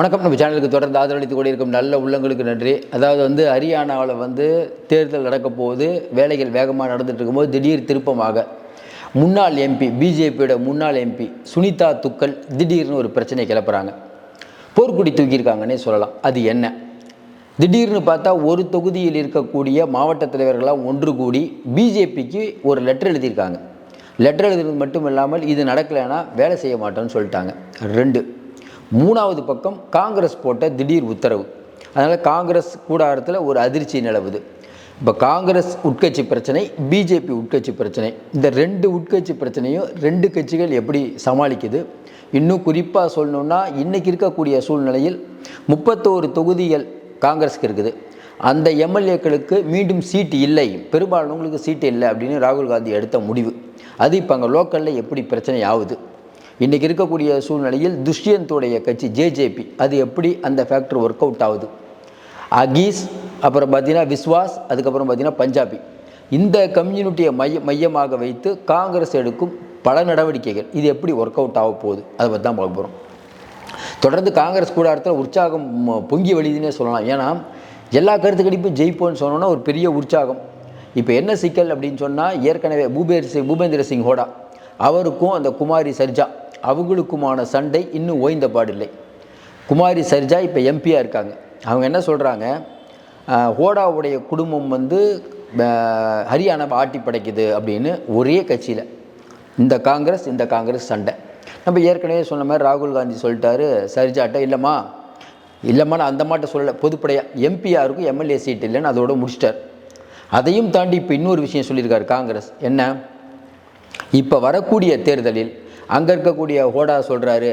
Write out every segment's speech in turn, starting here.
வணக்கம். நம்ம சேனலுக்கு தொடர்ந்து ஆதரவளித்து கொண்டிருக்கும் நல்ல உள்ளங்களுக்கு நன்றி. அதாவது வந்து ஹரியானாவில் வந்து தேர்தல் நடக்கப்போகுது வேலைகள் வேகமாக நடந்துட்டு இருக்கும்போது திடீர் திருப்பமாக. முன்னாள் எம்பி பிஜேபியோட முன்னாள் எம்பி சுனிதா துக்கல் திடீர்னு ஒரு பிரச்சனை கிளப்புறாங்க. போர்க்குடி தூக்கியிருக்காங்கன்னே சொல்லலாம். அது என்ன? திடீர்னு பார்த்தா ஒரு தொகுதியில் இருக்கக்கூடிய மாவட்ட தலைவர்களாக ஒன்று கூடி பிஜேபிக்கு ஒரு லெட்டர் எழுதியிருக்காங்க. லெட்டர் எழுதுறது மட்டும் இல்லாமல் இது நடக்கலைன்னா வேலை செய்ய மாட்டோம்னு சொல்லிட்டாங்க. ரெண்டு மூணாவது பக்கம் காங்கிரஸ் போட்ட திடீர் உத்தரவு. அதனால் காங்கிரஸ் கூடாரத்தில் ஒரு அதிர்ச்சி நிலவுது. இப்போ காங்கிரஸ் உட்கட்சி பிரச்சனை பிஜேபி உட்கட்சி பிரச்சனை இந்த ரெண்டு உட்கட்சி பிரச்சனையும் ரெண்டு கட்சிகள் எப்படி சமாளிக்குது? இன்னும் குறிப்பாக சொல்லணுன்னா இன்றைக்கி இருக்கக்கூடிய சூழ்நிலையில் முப்பத்தோரு தொகுதிகள் காங்கிரஸுக்கு இருக்குது. அந்த எம்எல்ஏக்களுக்கு மீண்டும் சீட்டு இல்லை. பெரும்பாலானவங்களுக்கு சீட்டு இல்லை அப்படின்னு ராகுல் காந்தி எடுத்த முடிவு. அது இப்போ அங்கே லோக்கலில் எப்படி பிரச்சனை ஆகுது? இன்றைக்கி இருக்கக்கூடிய சூழ்நிலையில் துஷ்யந்தோடைய கட்சி ஜேஜேபி அது எப்படி அந்த ஃபேக்டர் ஒர்க் அவுட் ஆகுது? அகீஸ் அப்புறம் பார்த்தீங்கன்னா விஸ்வாஸ் அதுக்கப்புறம் பார்த்தீங்கன்னா பஞ்சாபி. இந்த கம்யூனிட்டியை மைய மையமாக வைத்து காங்கிரஸ் எடுக்கும் பல நடவடிக்கைகள். இது எப்படி ஒர்க் அவுட் ஆக போகுது? அதை பற்றி தான் பார்க்க போகிறோம் தொடர்ந்து காங்கிரஸ் கூடாரத்தில் உற்சாகம் பொங்கி வழிதுன்னே சொல்லலாம். ஏன்னா எல்லா கருத்து ஜெயிப்போன்னு ஜெயிப்போம்னு சொன்னோன்னா ஒரு பெரிய உற்சாகம். இப்போ என்ன சிக்கல் அப்படின்னு சொன்னால் ஏற்கனவே பூபேர் சிங் பூபேந்திர சிங் ஹோடா அவருக்கும் அந்த குமாரி சர்ஜா அவங்களுக்குமான சண்டை இன்னும் ஓய்ந்த பாடில்லை. குமாரி சர்ஜா இப்போ எம்பியாக இருக்காங்க. அவங்க என்ன சொல்கிறாங்க ஹோடாவுடைய குடும்பம் வந்து ஹரியானாவை ஆட்டி படைக்குது அப்படின்னு ஒரே கட்சியில். இந்த காங்கிரஸ் இந்த காங்கிரஸ் சண்டை. நம்ம ஏற்கனவே சொன்ன மாதிரி ராகுல் காந்தி சொல்லிட்டாரு சர்ஜாட்ட இல்லைம்மா இல்லைம்மா நான் அந்த மாட்ட சொல்லலை பொதுப்படையாக எம்பியாக இருக்கும் எம்எல்ஏ சீட் இல்லைன்னு அதோட முடிச்சிட்டார். அதையும் தாண்டி இப்போ இன்னொரு விஷயம் சொல்லியிருக்காரு காங்கிரஸ். என்ன? இப்போ வரக்கூடிய தேர்தலில் அங்கே இருக்கக்கூடிய ஹோடா சொல்கிறாரு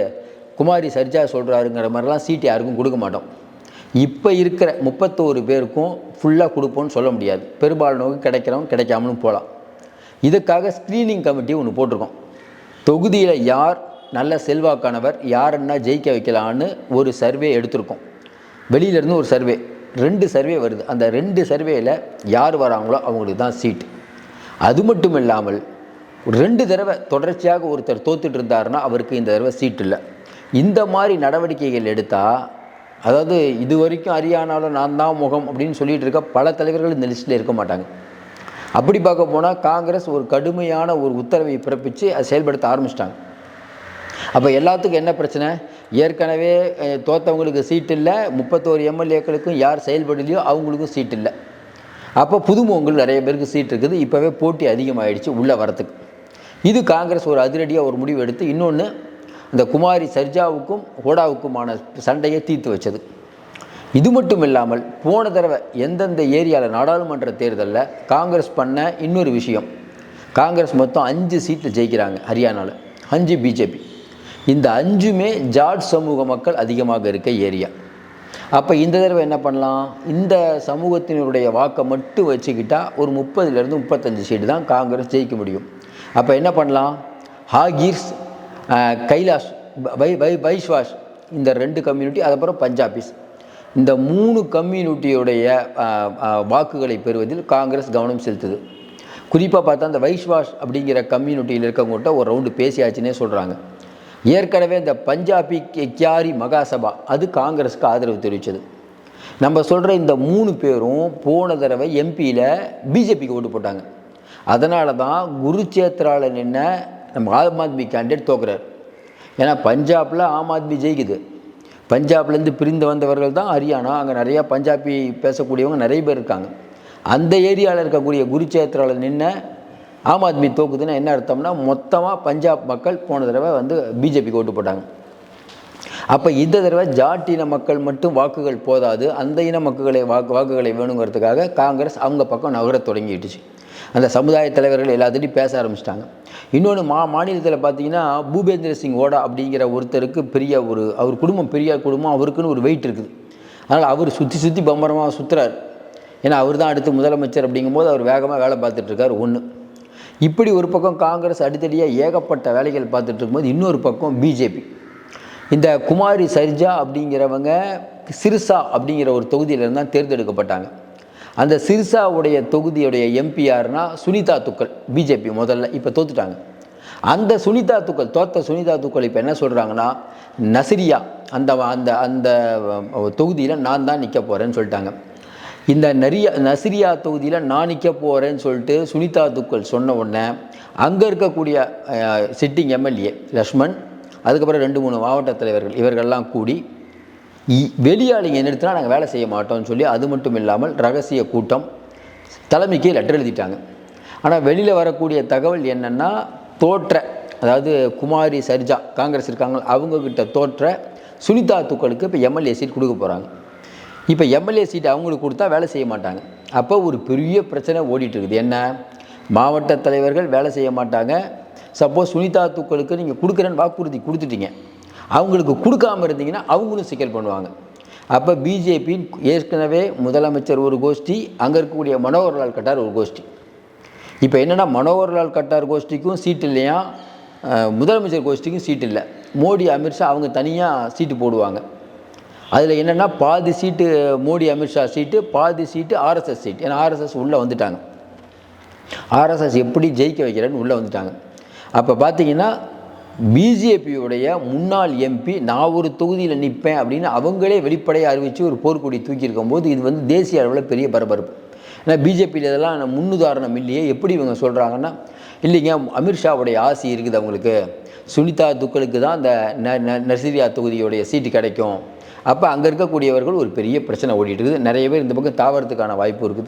குமாரி சர்ஜா சொல்கிறாருங்கிற மாதிரிலாம் சீட் யாருக்கும் கொடுக்க மாட்டோம். இப்போ இருக்கிற முப்பத்தோரு பேருக்கும் ஃபுல்லாக கொடுப்போம்னு சொல்ல முடியாது. பெரும்பாலானவங்க கிடைக்கிறவங்க கிடைக்காமலும் போகலாம். இதுக்காக ஸ்க்ரீனிங் கமிட்டி ஒன்று போட்டிருக்கோம். தொகுதியில் யார் நல்ல செல்வாக்கானவர் யாருன்னா ஜெயிக்க வைக்கலான்னு ஒரு சர்வே எடுத்திருக்கோம். வெளியிலேருந்து ஒரு சர்வே ரெண்டு சர்வே வருது. அந்த ரெண்டு சர்வேயில் யார் வராங்களோ அவங்களுக்கு தான் சீட் அது மட்டும் இல்லாமல் ரெண்டு தடவை தொடர்ச்சியாக ஒருத்தர் தோத்துட்டு இருந்தாருன்னா அவருக்கு இந்த தடவை சீட் இல்லை. இந்த மாதிரி நடவடிக்கைகள் எடுத்தால் அதாவது இது வரைக்கும் ஹரியானாவில் நான் தான் முகம் அப்படின்னு சொல்லிட்டு இருக்க பல தலைவர்கள் இந்த லிஸ்ட்டில் இருக்க மாட்டாங்க. அப்படி பார்க்க போனால் காங்கிரஸ் ஒரு கடுமையான ஒரு உத்தரவை பிறப்பித்து அதை செயல்படுத்த ஆரம்பிச்சிட்டாங்க. அப்போ எல்லாத்துக்கும் என்ன பிரச்சனை? ஏற்கனவே தோத்தவங்களுக்கு சீட் இல்லை முப்பத்தோரு எம்எல்ஏக்களுக்கும் யார் செயல்படலையோ அவங்களுக்கும் சீட் இல்லை. அப்போ புதுமுகங்கள் நிறைய பேருக்கு சீட் இருக்குது. இப்போவே போட்டி அதிகமாகிடுச்சு உள்ளே வரத்துக்கு. இது காங்கிரஸ் ஒரு அதிரடியாக ஒரு முடிவு எடுத்து இன்னொன்று அந்த குமாரி சர்ஜாவுக்கும் ஹோடாவுக்குமான சண்டையை தீர்த்து வச்சது. இது மட்டும் இல்லாமல் போன தடவை எந்தெந்த ஏரியாவில் நாடாளுமன்ற தேர்தலில் காங்கிரஸ் பண்ண இன்னொரு விஷயம். காங்கிரஸ் மொத்தம் அஞ்சு சீட்டில் ஜெயிக்கிறாங்க ஹரியானாவில் அஞ்சு பிஜேபி. இந்த அஞ்சுமே ஜாட் சமூக மக்கள் அதிகமாக இருக்க ஏரியா. அப்போ இந்த தடவை என்ன பண்ணலாம்? இந்த சமூகத்தினருடைய வாக்கை மட்டும் வச்சுக்கிட்டால் ஒரு முப்பதுலேருந்து முப்பத்தஞ்சு சீட்டு தான் காங்கிரஸ் ஜெயிக்க முடியும். அப்போ என்ன பண்ணலாம்? ஹாகீர்ஸ் கைலாஷ் பை பை பைஸ்வாஷ் இந்த ரெண்டு கம்யூனிட்டி அதுக்கப்புறம் பஞ்சாபிஸ். இந்த மூணு கம்யூனிட்டியுடைய வாக்குகளை பெறுவதில் காங்கிரஸ் கவனம் செலுத்துது. குறிப்பாக பார்த்தா அந்த வைஷ்வாஷ் அப்படிங்கிற கம்யூனிட்டியில் இருக்கவங்ககிட்ட ஒரு ரவுண்டு பேசியாச்சுன்னே சொல்கிறாங்க ஏற்கனவே இந்த பஞ்சாபி கியாரி மகாசபா அது காங்கிரஸுக்கு ஆதரவு தெரிவித்தது நம்ம சொல்கிற இந்த மூணு பேரும் போன தடவை எம்பியில் பிஜேபிக்கு ஓட்டு போட்டாங்க. அதனால தான் குருச்சேத்ராவில் நின்ன நம்ம ஆம் ஆத்மி கேண்டிடேட் தோக்குறார். ஏன்னா பஞ்சாபில் ஆம் ஆத்மி ஜெயிக்குது. பஞ்சாப்லேருந்து பிரிந்து வந்தவர்கள் தான் ஹரியானா அங்கே நிறையா பஞ்சாபி பேசக்கூடியவங்க நிறைய பேர் இருக்காங்க. அந்த ஏரியாவில் இருக்கக்கூடிய குருச்சேத்திராவில் நின்று ஆம் ஆத்மி தோக்குதுன்னா என்ன அர்த்தம்னா மொத்தமாக பஞ்சாப் மக்கள் போன தடவை வந்து பிஜேபிக்கு ஓட்டு போட்டாங்க. அப்போ இந்த தடவை ஜாட் இன மக்கள் மட்டும் வாக்குகள் போதாது அந்த இன மக்களை வாக்கு வாக்குகளை வேணுங்கிறதுக்காக காங்கிரஸ் அவங்க பக்கம் நகர தொடங்கிடுச்சு. அந்த சமுதாய தலைவர்கள் எல்லாத்தையும் பேச ஆரம்பிச்சிட்டாங்க. இன்னொன்று மா மாநிலத்தில் பார்த்தீங்கன்னா பூபேந்திர சிங் ஓடா அப்படிங்கிற ஒருத்தருக்கு பெரிய ஒரு அவர் குடும்பம் பெரிய குடும்பம் அவருக்குன்னு ஒரு வெயிட் இருக்குது. அதனால் அவர் சுற்றி சுற்றி பம்பரமாக சுற்றுறார் ஏன்னா அவர் தான் அடுத்து முதலமைச்சர் அப்படிங்கும்போது அவர் வேகமாக வேலை பார்த்துட்ருக்கார் ஒன்று இப்படி ஒரு பக்கம் காங்கிரஸ் அடித்தடியாக ஏகப்பட்ட வேலைகள் பார்த்துட்டு இருக்கும்போது இன்னொரு பக்கம் பிஜேபி. இந்த குமாரி சர்ஜா அப்படிங்கிறவங்க சிறுசா அப்படிங்கிற ஒரு தொகுதியிலேருந்து தான் தேர்ந்தெடுக்கப்பட்டாங்க. அந்த சிர்சாவுடைய தொகுதியுடைய எம்பிஆர்னா சுனிதா துக்கல் பிஜேபி முதல்ல இப்போ தோத்துட்டாங்க. அந்த சுனிதா துக்கல் தோத்த சுனிதா துக்கல் இப்போ என்ன சொல்கிறாங்கன்னா நசிரியா அந்த அந்த அந்த தொகுதியில் நான் தான் நிற்க போகிறேன்னு சொல்லிட்டாங்க. இந்த நரியா நசிரியா தொகுதியில் நான் நிற்க போகிறேன்னு சொல்லிட்டு சுனிதா துக்கல் சொன்ன உடனே அங்கே இருக்கக்கூடிய சிட்டிங் எம்எல்ஏ லக்ஷ்மண் அதுக்கப்புறம் ரெண்டு மூணு மாவட்ட தலைவர்கள் இவர்கள்லாம் கூடி வெளியாளிங்க நிறுத்தினா நாங்கள் வேலை செய்ய மாட்டோம்னு சொல்லி அது மட்டும் இல்லாமல் ரகசிய கூட்டம் தலைமைக்கு லெட்டர் எழுதிட்டாங்க. ஆனால் வெளியில் வரக்கூடிய தகவல் என்னென்னா தோற்ற அதாவது குமாரி சரிஜா காங்கிரஸ் இருக்காங்க அவங்கக்கிட்ட தோற்ற சுனிதா துக்களுக்கு இப்போ எம்எல்ஏ சீட் கொடுக்க போகிறாங்க இப்போ எம்எல்ஏ சீட் அவங்களுக்கு கொடுத்தா வேலை செய்ய மாட்டாங்க. அப்போ ஒரு பெரிய பிரச்சனை ஓடிட்டு இருக்குது. என்ன? மாவட்ட தலைவர்கள் வேலை செய்ய மாட்டாங்க. சப்போஸ் சுனிதா துக்களுக்கு நீங்கள் கொடுக்குறேன்னு வாக்குறுதி கொடுத்துட்டீங்க. அவங்களுக்கு கொடுக்காம இருந்தீங்கன்னா அவங்களும் சிக்கல் பண்ணுவாங்க. அப்போ பிஜேபி ஏற்கனவே முதலமைச்சர் ஒரு கோஷ்டி அங்கே இருக்கக்கூடிய மனோகர்லால் கட்டார் ஒரு கோஷ்டி. இப்போ என்னென்னா மனோகர்லால் கட்டார் கோஷ்டிக்கும் சீட் இல்லையா? முதலமைச்சர் கோஷ்டிக்கும் சீட் இல்லை. மோடி அமித்ஷா அவங்க தனியாக சீட்டு போடுவாங்க. அதில் என்னென்னா பாதி சீட்டு மோடி அமித்ஷா சீட்டு பாதி சீட்டு ஆர்எஸ்எஸ் சீட் ஏன்னா ஆர்எஸ்எஸ் உள்ளே வந்துட்டாங்க. ஆர்எஸ்எஸ் எப்படி ஜெயிக்க வைக்கிறேன்னு உள்ளே வந்துட்டாங்க. அப்போ பார்த்தீங்கன்னா பிஜேபியுடைய முன்னாள் எம்பி நான் ஒரு தொகுதியில் நிற்பேன் அப்படின்னு அவங்களே வெளிப்படையாக அறிவித்து ஒரு போர்க்கொடி தூக்கியிருக்கும் போது இது வந்து தேசிய அளவில் பெரிய பரபரப்பு. ஏன்னா பிஜேபியில் இதெல்லாம் முன்னுதாரணம் இல்லையே. எப்படி இவங்க சொல்கிறாங்கன்னா இல்லைங்க அமித்ஷாவுடைய ஆசி இருக்குது அவங்களுக்கு. சுனிதா துக்களுக்கு தான் அந்த ந- ந- நர்சிரியா தொகுதியுடைய சீட்டு கிடைக்கும். அப்போ அங்கே இருக்கக்கூடியவர்கள் ஒரு பெரிய பிரச்சனை ஓடிட்டு இருக்குது. நிறைய பேர் இந்த பக்கம் தாவறதுக்கான வாய்ப்பு இருக்குது.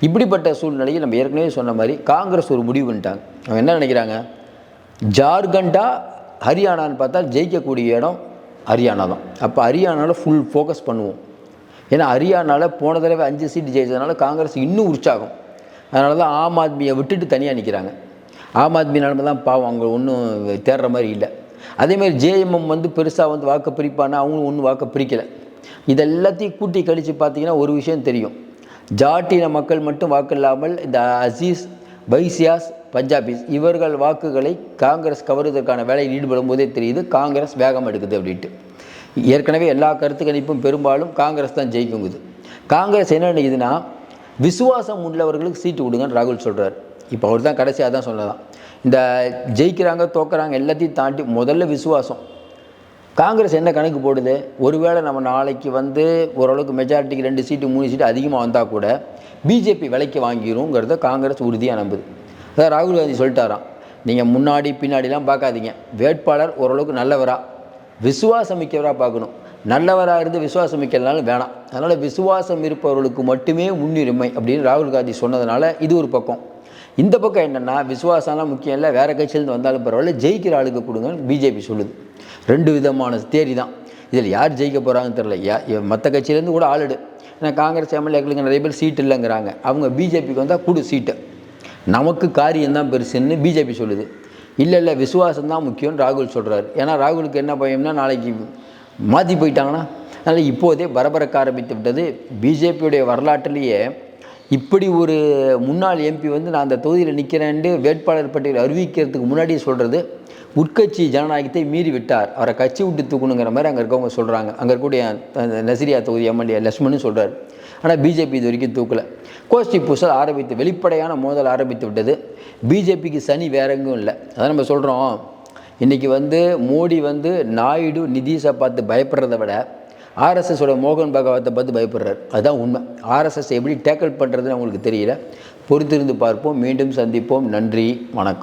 இப்படிப்பட்ட சூழ்நிலையில் நம்ம ஏற்கனவே சொன்ன மாதிரி காங்கிரஸ் ஒரு முடிவு பண்ணிட்டாங்க. அவங்க என்ன நினைக்கிறாங்க? ஜார்க்கண்டா ஹரியானான்னு பார்த்தா ஜெயிக்கக்கூடிய இடம் ஹரியானா தான். அப்போ ஹரியானாவில் ஃபுல் ஃபோக்கஸ் பண்ணுவோம். ஏன்னா ஹரியானாவில் போன தடவை அஞ்சு சீட்டு ஜெயிச்சதுனால காங்கிரஸ் இன்னும் உற்சாகம். அதனால தான் ஆம் ஆத்மியை விட்டுட்டு தனியாக நிற்கிறாங்க ஆம் ஆத்மி நிலமை தான் பாவம். அவங்க ஒன்றும் தேடுற மாதிரி இல்லை. அதேமாதிரி ஜேஎம்எம் வந்து பெருசாக வந்து வாக்கு பிரிப்பானா அவங்களும் ஒன்றும் வாக்கு பிரிக்கலை. இதெல்லாத்தையும் கூட்டி கழித்து பார்த்தீங்கன்னா ஒரு விஷயம் தெரியும். ஜாட்டின மக்கள் மட்டும் வாக்கு இல்லாமல் இந்த அசீஸ் பைசியாஸ் பஞ்சாபிஸ் இவர்கள் வாக்குகளை காங்கிரஸ் கவருவதற்கான வேலையில் ஈடுபடும் போதே தெரியுது காங்கிரஸ் வேகம் எடுக்குது அப்படின்ட்டு. ஏற்கனவே எல்லா கருத்து கணிப்பும் பெரும்பாலும் காங்கிரஸ் தான் ஜெயிக்குங்குது. காங்கிரஸ் என்ன நினைக்குதுன்னா விசுவாசம் உள்ளவர்களுக்கு சீட்டு கொடுங்கன்னு ராகுல் சொல்கிறார் இப்போ அவர் தான் கடைசியாக தான் சொல்லலாம். இந்த ஜெயிக்கிறாங்க தோக்குறாங்க எல்லாத்தையும் தாண்டி முதல்ல விசுவாசம். காங்கிரஸ் என்ன கணக்கு போடுது? ஒருவேளை நம்ம நாளைக்கு வந்து ஓரளவுக்கு மெஜாரிட்டிக்கு ரெண்டு சீட்டு மூணு சீட்டு அதிகமாக வந்தால் கூட பிஜேபி விலைக்கு வாங்கிடும்ங்கிறத காங்கிரஸ் உறுதியாக நம்புது. அதான் ராகுல் காந்தி சொல்லிட்டாராம். நீங்கள் முன்னாடி பின்னாடிலாம் பார்க்காதீங்க. வேட்பாளர் ஓரளவுக்கு நல்லவரா? விசுவாசம் மிக்கவராக பார்க்கணும். நல்லவராக இருந்து விசுவாசம் மிக்கலனாலும் வேணாம். அதனால் விசுவாசம் இருப்பவர்களுக்கு மட்டுமே முன்னுரிமை அப்படின்னு ராகுல் காந்தி சொன்னதுனால இது ஒரு பக்கம். இந்த பக்கம் என்னென்னா விசுவாசம்லாம் முக்கியம் இல்லை வேறு கட்சியிலேருந்து வந்தாலும் பரவாயில்ல ஜெயிக்கிற ஆளுக்கு கொடுங்கன்னு பிஜேபி சொல்லுது. ரெண்டு விதமான தேரி தான் இதில் யார் ஜெயிக்க போகிறாங்கன்னு தெரில யா மற்ற கட்சியிலேருந்து கூட ஆளுடு. ஏன்னா காங்கிரஸ் எம்எல்ஏக்களுக்கு நிறைய பேர் சீட் இல்லைங்கிறாங்க. அவங்க பிஜேபிக்கு வந்தால் கொடு சீட்டு. நமக்கு காரியம் தான் பெருசுன்னு பிஜேபி சொல்லுது. இல்லை இல்லை விசுவாசம் தான் முக்கியம்னு ராகுல் சொல்கிறார் ஏன்னா ராகுலுக்கு என்ன பயம்னா நாளைக்கு மாற்றி போயிட்டாங்கன்னா அதனால் இப்போதே பரபரக்க ஆரம்பித்து விட்டது. பிஜேபியுடைய வரலாற்றிலேயே இப்படி ஒரு முன்னாள் எம்பி வந்து நான் அந்த தொகுதியில் நிற்கிறேன்ட்டு வேட்பாளர் பட்டியல் அறிவிக்கிறதுக்கு முன்னாடி சொல்கிறது உட்கட்சி ஜனநாயகத்தை மீறி விட்டார். அவரை கட்சி விட்டு தூக்கணுங்கிற மாதிரி அங்கே இருக்கவங்க சொல்கிறாங்க அங்கே இருக்கக்கூடிய அந்த நசிரியா தொகுதி எம்எல்ஏ லட்சுமணும் சொல்கிறார் ஆனால் பிஜேபி இது வரைக்கும் தூக்கலை. கோஷ்டி பூசல் ஆரம்பித்து வெளிப்படையான மோதல் ஆரம்பித்து விட்டது. பிஜேபிக்கு சனி வேற எங்கும் இல்லை. அதான் நம்ம சொல்கிறோம் இன்றைக்கி வந்து மோடி வந்து நாயுடு நிதிஷை பார்த்து பயப்படுறத விட ஆர்எஸ்எஸோட மோகன் பகவத்தை பார்த்து பயப்படுறார். அதுதான் உண்மை. ஆர்எஸ்எஸ் எப்படி டேக்கிள் பண்ணுறதுன்னு அவங்களுக்கு தெரியல. பொறுத்திருந்து பார்ப்போம். மீண்டும் சந்திப்போம். நன்றி. வணக்கம்.